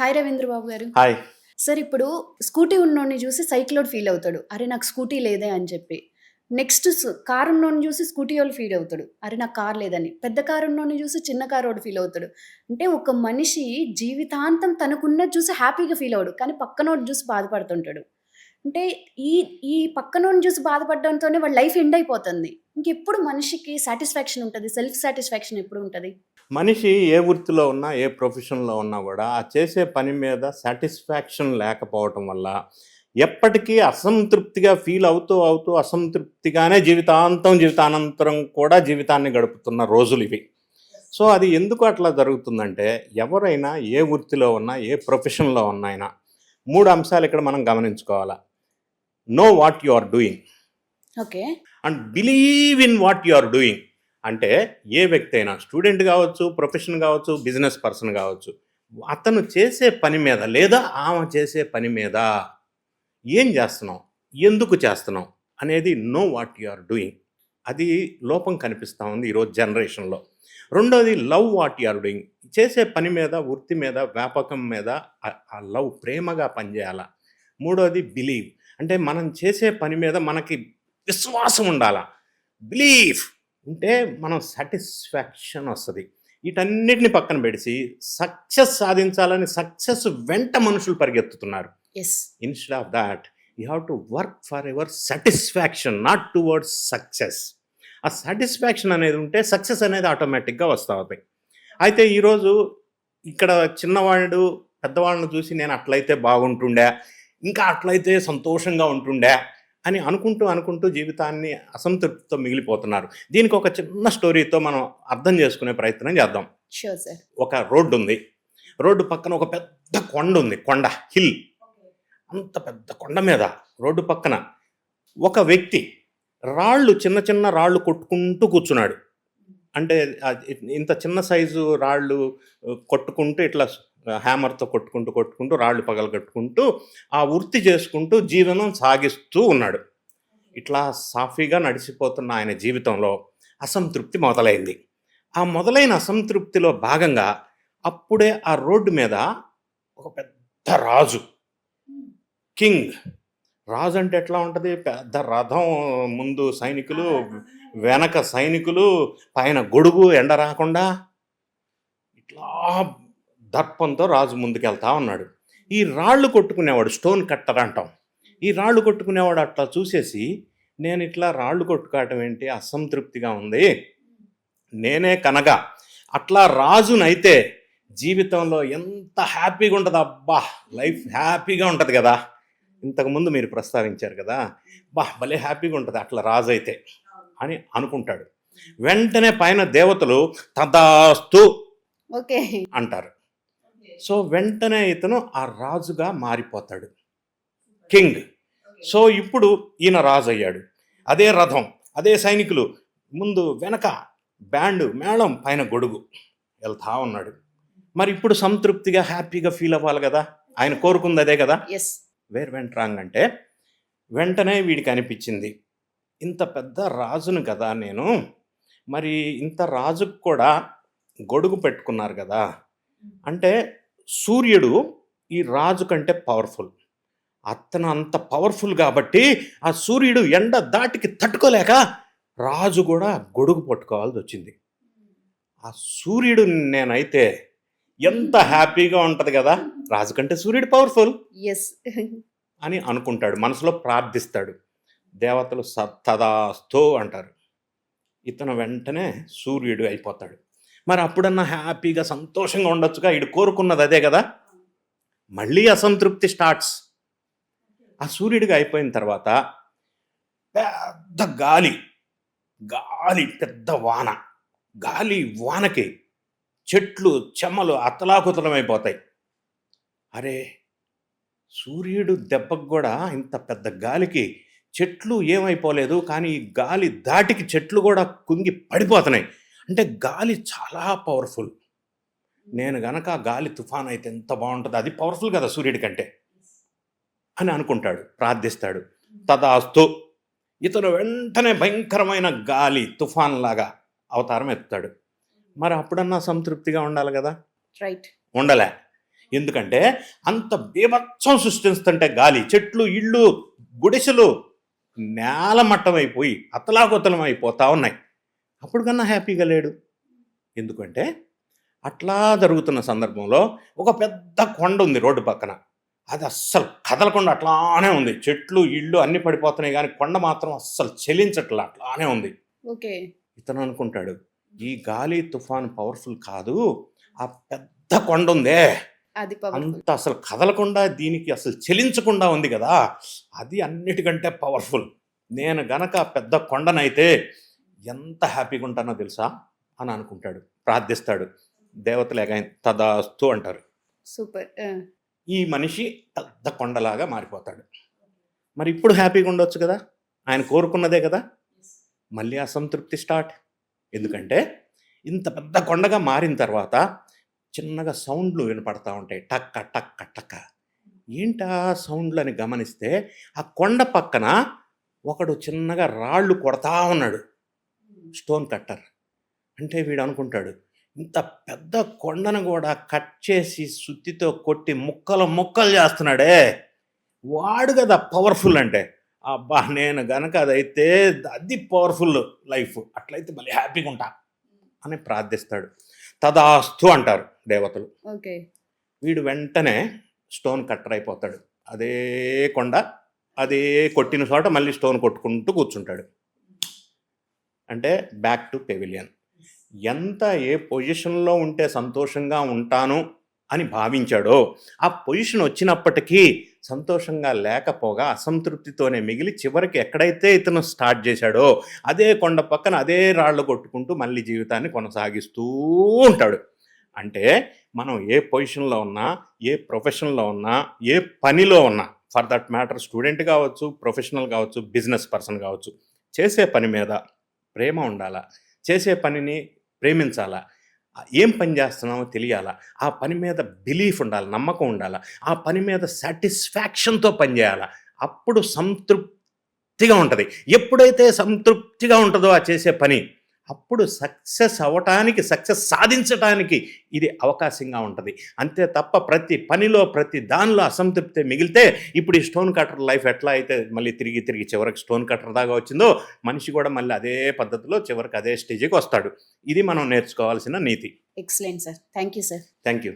Hi Ravindra Babu గారు. Hi. Sir ఇప్పుడు scooty ఉన్నోడిని చూసి సైకిలోడు ఫీల్ అవుతాడు. అరే నాకు స్కూటీ లేదే అని చెప్పి. నెక్స్ట్ కారు ఉన్నోడిని చూసి స్కూటీ వాళ్ళు ఫీల్ అవుతాడు. అరే నాకు కార్ లేదని. పెద్ద కారు ఉన్నోడిని చూసి చిన్న కారు వాడు ఫీల్ అవుతాడు. అంటే ఒక మనిషి జీవితాంతం తనకున్నది చూసి హ్యాపీగా ఫీల్ అవడు కానీ పక్కనోడు చూసి బాధపడుతుంటాడు. అంటే ఈ ఈ పక్కనోడిని చూసి బాధపడడంతోనే వాళ్ళ లైఫ్ ఎండ్ అయిపోతుంది. ఇంకెప్పుడు మనిషికి సాటిస్ఫాక్షన్ ఉంటుంది? సెల్ఫ్ సాటిస్ఫాక్షన్ ఎప్పుడు ఉంటుంది? మనిషి ఏ వృత్తిలో ఉన్నా ఏ ప్రొఫెషన్లో ఉన్నా కూడా ఆ చేసే పని మీద సాటిస్ఫాక్షన్ లేకపోవటం వల్ల ఎప్పటికీ అసంతృప్తిగా ఫీల్ అవుతూ అవుతూ అసంతృప్తిగానే జీవితాంతం జీవితానంతరం కూడా జీవితాన్ని గడుపుతున్న రోజులు ఇవి. సో అది ఎందుకు అట్లా జరుగుతుందంటే ఎవరైనా ఏ వృత్తిలో ఉన్నా ఏ ప్రొఫెషన్లో ఉన్నా మూడు అంశాలు ఇక్కడ మనం గమనించుకోవాలి. Know what you are doing okay and believe in what you are doing అంటే ఏ వ్యక్తి అయినా స్టూడెంట్ కావచ్చు ప్రొఫెషన్ కావచ్చు బిజినెస్ పర్సన్ కావచ్చు అతను చేసే పని మీద లేదా ఆమె చేసే పని మీద ఏం చేస్తున్నాం ఎందుకు చేస్తున్నాం అనేది know what you are doing అది లోపం కనిపిస్తూ ఉంది ఈరోజు జనరేషన్లో రెండోది love what you are doing చేసే పని మీద వృత్తి మీద వ్యాపకం మీద ఆ- లవ్ ప్రేమగా పనిచేయాల? మూడోది బిలీవ్ అంటే మనం చేసే పని మీద మనకి విశ్వాసం ఉండాలా? బిలీఫ్! ఉంటే మనం సాటిస్ఫాక్షన్ వస్తుంది. వీటన్నిటిని పక్కన పెడిసి సక్సెస్ సాధించాలని సక్సెస్ వెంట మనుషులు పరిగెత్తుతున్నారు. Yes instead of that you have to work for ever satisfaction not towards success. ఆ సాటిస్ఫాక్షన్ అనేది ఉంటే సక్సెస్ అనేది ఆటోమేటిక్గా వస్తూ అవుతాయి అయితే ఈరోజు ఇక్కడ చిన్నవాడు పెద్దవాళ్ళని చూసి నేను అట్లయితే బాగుంటుండే. ఇంకా అట్లయితే సంతోషంగా ఉంటుండే అని అనుకుంటూ అనుకుంటూ జీవితాన్ని అసంతృప్తితో మిగిలిపోతున్నారు. దీనికి ఒక చిన్న స్టోరీతో మనం అర్థం చేసుకునే ప్రయత్నం చేద్దాం. ఒక రోడ్డు ఉంది. రోడ్డు పక్కన ఒక పెద్ద కొండ ఉంది. కొండ హిల్. అంత పెద్ద కొండ మీద రోడ్డు పక్కన ఒక వ్యక్తి రాళ్ళు చిన్న చిన్న రాళ్ళు కొట్టుకుంటూ కూర్చున్నాడు. అంటే ఇంత చిన్న సైజు రాళ్ళు కొట్టుకుంటూ ఇట్లా హ్యామర్తో కొట్టుకుంటూ కొట్టుకుంటూ రాళ్ళు పగలు కట్టుకుంటూ ఆ వృత్తి చేసుకుంటూ జీవనం సాగిస్తూ ఉన్నాడు. ఇట్లా సాఫీగా నడిచిపోతున్న ఆయన జీవితంలో అసంతృప్తి మొదలైంది. ఆ మొదలైన అసంతృప్తిలో భాగంగా అప్పుడే ఆ రోడ్డు మీద ఒక పెద్ద రాజు కింగ్. రాజు అంటే ఎట్లా ఉంటుంది? పెద్ద రథం ముందు సైనికులు వెనక సైనికులు పైన గొడుగు ఎండ రాకుండా ఇట్లా దర్పంతో రాజు ముందుకెళ్తా ఉన్నాడు. ఈ రాళ్ళు కొట్టుకునేవాడు స్టోన్ కట్టర్ అంటాం. ఈ రాళ్ళు కొట్టుకునేవాడు అట్లా చూసేసి నేను ఇట్లా రాళ్ళు కొట్టుకోవటం ఏంటి? అసంతృప్తిగా ఉంది. నేనే కనగా. అట్లా రాజునైతే జీవితంలో ఎంత హ్యాపీగా ఉంటుంది? అబ్బా లైఫ్ హ్యాపీగా ఉంటుంది కదా. ఇంతకుముందు మీరు ప్రస్తావించారు కదా. బా భలే హ్యాపీగా ఉంటుంది అట్లా రాజు అయితే అని అనుకుంటాడు. వెంటనే పైన దేవతలు తదాస్తు ఓకే. అంటారు. సో వెంటనే ఇతను ఆ రాజుగా మారిపోతాడు. కింగ్. సో ఇప్పుడు ఈయన రాజు అయ్యాడు అదే రథం అదే సైనికులు. ముందు వెనక బ్యాండ్ మేళం పైన గొడుగు. వెళ్తా ఉన్నాడు. మరి ఇప్పుడు సంతృప్తిగా హ్యాపీగా ఫీల్ అవ్వాలి కదా? ఆయన కోరుకుంది అదే కదా? ఎస్ వేర్ వెంట రాంగ్ అంటే వెంటనే వీడికి అనిపించింది. ఇంత పెద్ద రాజును కదా నేను. మరి ఇంత రాజుకు కూడా గొడుగు పెట్టుకున్నారు కదా? అంటే సూర్యుడు ఈ రాజు కంటే పవర్ఫుల్ అతను అంత పవర్ఫుల్ కాబట్టి ఆ సూర్యుడు ఎండ దాటికి తట్టుకోలేక రాజు కూడా గొడుగు పట్టుకోవాల్సి వచ్చింది. ఆ సూర్యుడు నేనైతే ఎంత హ్యాపీగా ఉంటుంది కదా రాజు కంటే సూర్యుడు పవర్ఫుల్ ఎస్ అని అనుకుంటాడు మనసులో ప్రార్థిస్తాడు. దేవతలు సత్తదాస్తో అంటారు. ఇతను వెంటనే సూర్యుడు అయిపోతాడు. మరి అప్పుడన్నా హ్యాపీగా సంతోషంగా ఉండొచ్చుగా? ఇడు కోరుకున్నది అదే కదా. మళ్ళీ అసంతృప్తి స్టార్ట్స్. ఆ సూర్యుడిగా అయిపోయిన తర్వాత పెద్ద గాలి గాలి పెద్ద వాన. గాలి వానకి చెట్లు చెమ్మలు అతలాకుతలమైపోతాయి అరే సూర్యుడు దెబ్బకు కూడా ఇంత పెద్ద గాలికి చెట్లు ఏమైపోలేదు కానీ ఈ గాలి దాటికి చెట్లు కూడా కుంగి పడిపోతున్నాయి. అంటే గాలి చాలా పవర్ఫుల్ నేను గనక ఆ గాలి తుఫాన్ అయితే ఎంత బాగుంటుంది అది పవర్ఫుల్ కదా సూర్యుడి కంటే. అని అనుకుంటాడు ప్రార్థిస్తాడు. తదాస్తు ఇతను వెంటనే భయంకరమైన గాలి తుఫాన్ లాగా అవతారం ఎత్తాడు మరి అప్పుడన్నా సంతృప్తిగా ఉండాలి కదా? రైట్ ఉండలే. ఎందుకంటే అంత బీభత్సం సృష్టిస్తుంటే గాలి చెట్లు ఇళ్ళు గుడిసెలు నేలమట్టం అయిపోయి అతలాకుతలం అయిపోతా ఉన్నాయి. అప్పుడు కన్నా హ్యాపీగా లేడు. ఎందుకంటే అట్లా జరుగుతున్న సందర్భంలో ఒక పెద్ద కొండ ఉంది రోడ్డు పక్కన. అది అస్సలు కదలకుండా అట్లానే ఉంది. చెట్లు ఇళ్ళు అన్ని పడిపోతున్నాయి కానీ కొండ మాత్రం అస్సలు చెలించట్లా అట్లానే ఉంది. ఓకే. ఇతను అనుకుంటాడు ఈ గాలి తుఫాన్ పవర్ఫుల్ కాదు. ఆ పెద్ద కొండ ఉందే. అది అంత అసలు కదలకుండా దీనికి అసలు చెలించకుండా ఉంది కదా. అది అన్నిటికంటే పవర్ఫుల్. నేను గనక పెద్ద కొండనైతే ఎంత హ్యాపీగా ఉంటానో తెలుసా అని అనుకుంటాడు ప్రార్థిస్తాడు. దేవతలు ఎగైన్ తదాస్తు అంటారు. సూపర్. ఈ మనిషి పెద్ద కొండలాగా మారిపోతాడు. మరి ఇప్పుడు హ్యాపీగా ఉండొచ్చు కదా? ఆయన కోరుకున్నదే కదా? మళ్ళీ అసంతృప్తి స్టార్ట్. ఎందుకంటే ఇంత పెద్ద కొండగా మారిన తర్వాత చిన్నగా సౌండ్లు వినపడతా ఉంటాయి. టక్క టక్క టక్క. ఏంటా సౌండ్లు అని గమనిస్తే ఆ కొండ పక్కన ఒకడు చిన్నగా రాళ్ళు కొడతా ఉన్నాడు. Stone cutter. అంటే వీడు అనుకుంటాడు ఇంత పెద్ద కొండను కూడా కట్ చేసి సుత్తితో కొట్టి ముక్కలు ముక్కలు చేస్తున్నాడే. వాడు కదా పవర్ఫుల్ అంటే. అబ్బా నేను గనక అదైతే అది పవర్ఫుల్ లైఫ్ అట్లయితే మళ్ళీ హ్యాపీగా ఉంటా అని ప్రార్థిస్తాడు. తదాస్తు అంటారు దేవతలు. ఓకే. వీడు వెంటనే స్టోన్ కట్టర్ అయిపోతాడు. అదే కొండ అదే కొట్టిన చోట మళ్ళీ స్టోన్ కొట్టుకుంటూ కూర్చుంటాడు. అంటే బ్యాక్ టు పెవిలియన్ ఎంత ఏ పొజిషన్లో ఉంటే సంతోషంగా ఉంటాను అని భావించాడో ఆ పొజిషన్ వచ్చినప్పటికీ సంతోషంగా లేకపోగా అసంతృప్తితోనే మిగిలి చివరికి ఎక్కడైతే ఇతను స్టార్ట్ చేశాడో అదే కొండ పక్కన అదే రాళ్ళు కొట్టుకుంటూ మళ్ళీ జీవితాన్ని కొనసాగిస్తూ ఉంటాడు. అంటే మనం ఏ పొజిషన్లో ఉన్నా ఏ ప్రొఫెషన్లో ఉన్నా ఏ పనిలో ఉన్నా ఫర్ దట్ మ్యాటర్ స్టూడెంట్ కావచ్చు ప్రొఫెషనల్ కావచ్చు బిజినెస్ పర్సన్ కావచ్చు చేసే పని మీద ప్రేమ ఉండాలా? చేసే పనిని ప్రేమించాలా? ఏం పని చేస్తున్నామో తెలియాలా? ఆ పని మీద బిలీఫ్ ఉండాలి? నమ్మకం ఉండాలా? ఆ పని మీద సాటిస్ఫాక్షన్తో పనిచేయాలా అప్పుడు సంతృప్తిగా ఉంటుంది. ఎప్పుడైతే సంతృప్తిగా ఉంటుందో ఆ చేసే పని అప్పుడు సక్సెస్ అవ్వటానికి సక్సెస్ సాధించటానికి ఇది అవకాశంగా ఉంటుంది. అంతే తప్ప ప్రతి పనిలో ప్రతి దానిలో అసంతృప్తి మిగిలితే ఇప్పుడు ఈ స్టోన్ కటర్ లైఫ్ ఎట్లా అయితే మళ్ళీ తిరిగి తిరిగి చివరికి స్టోన్ కటర్ దాకా వచ్చిందో మనిషి కూడా మళ్ళీ అదే పద్ధతిలో చివరికి అదే స్టేజ్కి వస్తాడు. ఇది మనం నేర్చుకోవాల్సిన నీతి. Excellent sir thank you sir thank you